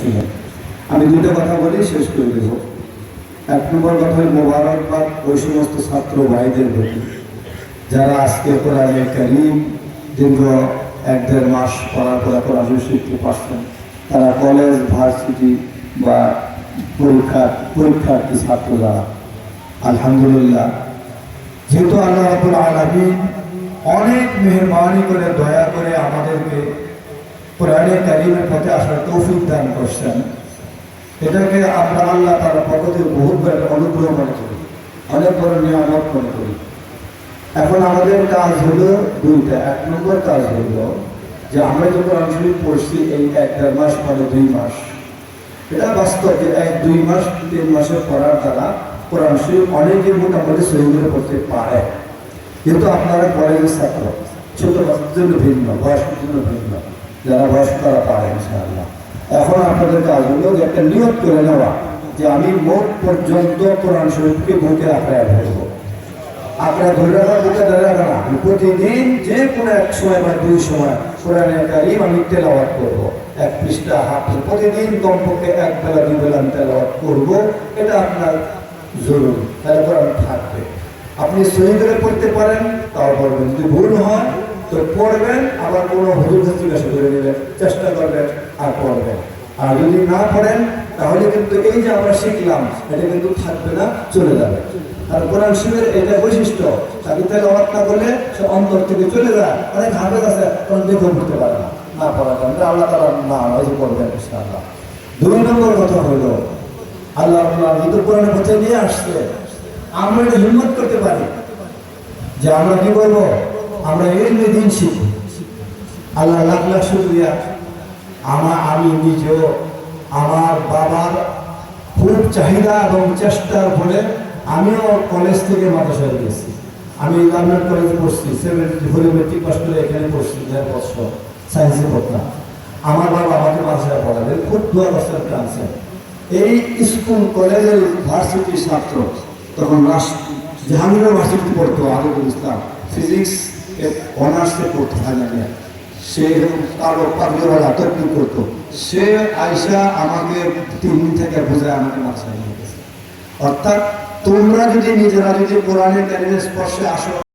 শুনেন আমি দুটো কথা বলি শেষ করে দেব। এক নম্বর কথা মোবারকবাদ ওই সমস্ত ছাত্র ভাইদের প্রতি। যারা আজকে কোরআনে করিম দীর্ঘ এক দেড় মাস পড়ার পরে কোরআন শিখতে পারছেন। তারা কলেজ, ভার্সিটি বা পরীক্ষার পরীক্ষার্থী ছাত্র যারা। আলহামদুলিল্লাহ। যেহেতু আল্লাহ রাবুল আলমিন অনেক মেহরবানি করে, দয়া করে আমাদেরকে কোরআনে কারিমের পথে আসার তৌফিক দান করছেন। এটাকে আমরা আল্লাহ তার পক্ষ থেকে বহুত বড় অনুগ্রহ মনে করি। অনেক বড় নিয়ামত মনে করি। এখন আমাদের কাজ হলো দুইটা। এক নম্বর কাজ হলো যে আমরা যে কোরআন শরীফ পড়ছি, এই এক দেড় মাস পরে দুই মাস। এটা বাস্তব যে এক, দুই মাস, তিন মাসের পড়ার দ্বারা কোরআন শরীফ অনেকে মোটামুটি সহিগুলো করতে পারে। কিন্তু আপনারা কলেজের ছাত্র। ছোট বাচ্চাদের জন্য ভিন্ন বয়স্কের জন্য ভিন্ন। যারা বয়স্ক তারা পারে, ইনশাআল্লাহ। এখন আপনাদের কাজ হলো যে একটা নিয়োগ করে নেওয়া, যে আমি মোট পর্যন্ত কোরআন শরীফকে বুকে আঁকড়ায় ধরবো। আপনার ধরে রাখা বুকে ধরে রাখা না। আমি প্রতিদিন যে কোনো এক সময় বা দুই সময় কোরআনের কারিম আমি তেলাওয়াত করব। এক পৃষ্ঠা হাফ প্রতিদিন কমপক্ষে এক বেলা, দুই বেলা আমি তেলাওয়াত করব। এটা আপনার জরুরি। তাহলে কোরআন থাকবে। আপনি সহি করে পড়তে পারেন পড়বেন। যদি ভুল হয় তো পড়বেন, আবার কোনো হুজুর জিজ্ঞাসা করে নেবেন চেষ্টা করবেন আর পড়বেন আর যদি না পড়েন, তাহলে কিন্তু এই যে আমরা শিখলাম, এটা কিন্তু থাকবে না, চলে যাবে। আর কোরআন শিবের এটা বৈশিষ্ট্য, তাকে তেল অবাক না করলে সে অন্তর থেকে চলে যায়, অনেক হাফেজ আছে, তখন দেখে উঠতে পারে না। না পড়া যাবে আল্লাহ তালা না হয়তো করবেন ইনশাআল্লাহ। দুই নম্বর কথা হলো, আল্লাহ আল্লাহ কিন্তু কোরআনের পথে নিয়ে আসছে। আমরা এটা হিম্মত করতে পারি। যে আমরা কি করব আমরা এই দিন শিখব আল্লাহ লাখ লাখ শুক্রিয়া। আমার আমি নিজেও আমার বাবার খুব চাহিদা এবং চেষ্টার ফলে আমিও কলেজ থেকে মাদ্রাসায় গেছি। আমি গভর্নমেন্ট কলেজে পড়ছি সেভেন্টি ফোরে মেট্রিক পাস করে এখানে পড়ছি, দেড় বছর সায়েন্সে পড়তাম। আমার বাবা আমাকে মাদ্রাসায় পড়াবে, খুব দোয়া বছর টানছে এই স্কুল কলেজের ভার্সিটির ছাত্র, তখন রাষ্ট্র জাহাঙ্গীর ভার্সিটি পড়তো আদরুল ইসলাম। ফিজিক্স অনার্সে পড়তো ফাইনালিয়া সে তার পাগলেওয়ালা তর্ক করতো। সে আইসা আমাকে তিন দিন থেকে বোঝায় আমাকে মাছ অর্থাৎ তোমরা যদি নিজেরা যদি কোরআনের স্পর্শে আসো